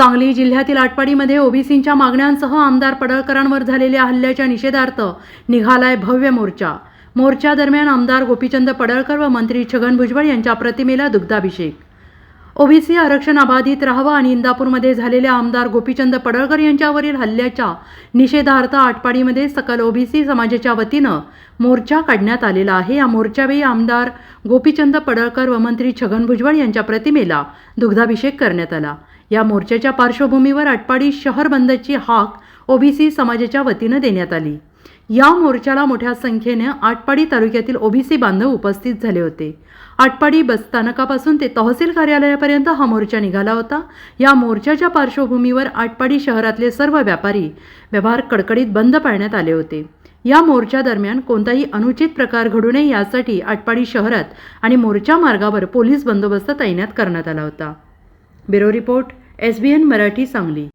सांगली जिल्ह्यातील आटपाडीमध्ये ओबीसींच्या मागण्यांसह आमदार पडळकरांवर झालेल्या हल्ल्याच्या निषेधार्थ निघालाय भव्य मोर्चा. मोर्चा दरम्यान आमदार गोपीचंद पडळकर व मंत्री छगन भुजबळ यांच्या प्रतिमेला दुग्धाभिषेक. ओबीसी आरक्षण अबाधित राहावं आणि इंदापूरमध्ये झालेल्या आमदार गोपीचंद पडळकर यांच्यावरील हल्ल्याच्या निषेधार्थ आटपाडीमध्ये सकल ओबीसी समाजाच्या वतीनं मोर्चा काढण्यात आलेला आहे. या मोर्चावेळी आमदार गोपीचंद पडळकर व मंत्री छगन भुजबळ यांच्या प्रतिमेला दुग्धाभिषेक करण्यात आला. या मोर्चाच्या पार्श्वभूमीवर आटपाडी शहर बंदची हाक ओबीसी समाजाच्या वतीनं देण्यात आली. या मोर्चाला मोठ्या संख्येने आटपाडी तालुक्यातील ओबीसी बांधव उपस्थित झाले होते. आटपाडी बसस्थानकापासून ते तहसील कार्यालयापर्यंत हा मोर्चा निघाला होता. या मोर्चाच्या पार्श्वभूमीवर आटपाडी शहरातले सर्व व्यापारी व्यवहार कडकडीत बंद पाळण्यात आले होते. या मोर्चा दरम्यान कोणताही अनुचित प्रकार घडू नये यासाठी आटपाडी शहरात आणि मोर्चा मार्गावर पोलीस बंदोबस्त तैनात करण्यात आला होता. Bureau report S B N Marathi Sangli.